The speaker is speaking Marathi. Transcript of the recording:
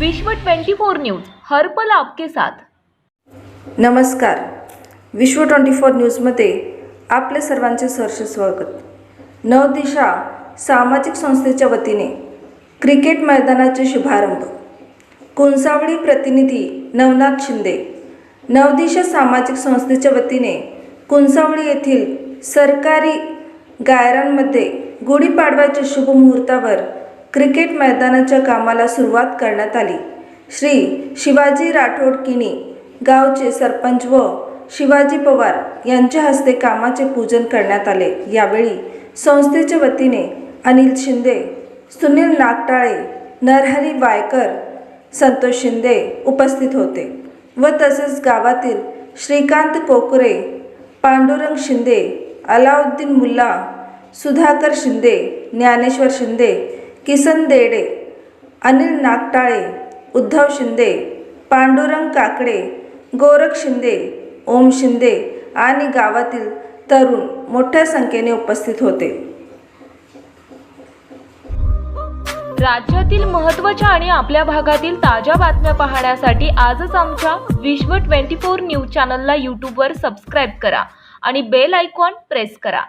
विश्व 24 न्यूज हर पल आपके साथ. नमस्कार. विश्व ट्वेंटी फोर न्यूजमध्ये आपले सर्वांचे सहर्ष स्वागत. नवदिशा सामाजिक संस्थेच्या वतीने क्रिकेट मैदानाचे शुभारंभ. कुंसावळी प्रतिनिधी नवनाथ शिंदे नवदिशा सामाजिक संस्थेच्या वतीने कुंसावळी येथील सरकारी गायरांमध्ये गुढीपाडव्याच्या शुभ मुहूर्तावर क्रिकेट मैदानाच्या कामाला सुरुवात करण्यात आली. श्री शिवाजी राठोड किणी गावचे सरपंच व शिवाजी पवार यांच्या हस्ते कामाचे पूजन करण्यात आले. यावेळी संस्थेच्या वतीने अनिल शिंदे सुनील नागटाळे नरहरी वायकर संतोष शिंदे उपस्थित होते व तसेच गावातील श्रीकांत कोकरे पांडुरंग शिंदे अलाउद्दीन मुल्ला सुधाकर शिंदे ज्ञानेश्वर शिंदे किसन देडे अनिल नागटाळे उद्धव शिंदे पांडुरंग काकडे गोरख शिंदे ओम शिंदे आणि गावातील तरुण मोठ्या संख्येने उपस्थित होते. राज्यातील महत्त्वाच्या आणि आपल्या भागातील ताज्या बातम्या पाहण्यासाठी आजच आमच्या विश्व 24 न्यूज चॅनलला यूट्यूबवर सबस्क्राईब करा आणि बेल आयकॉन प्रेस करा.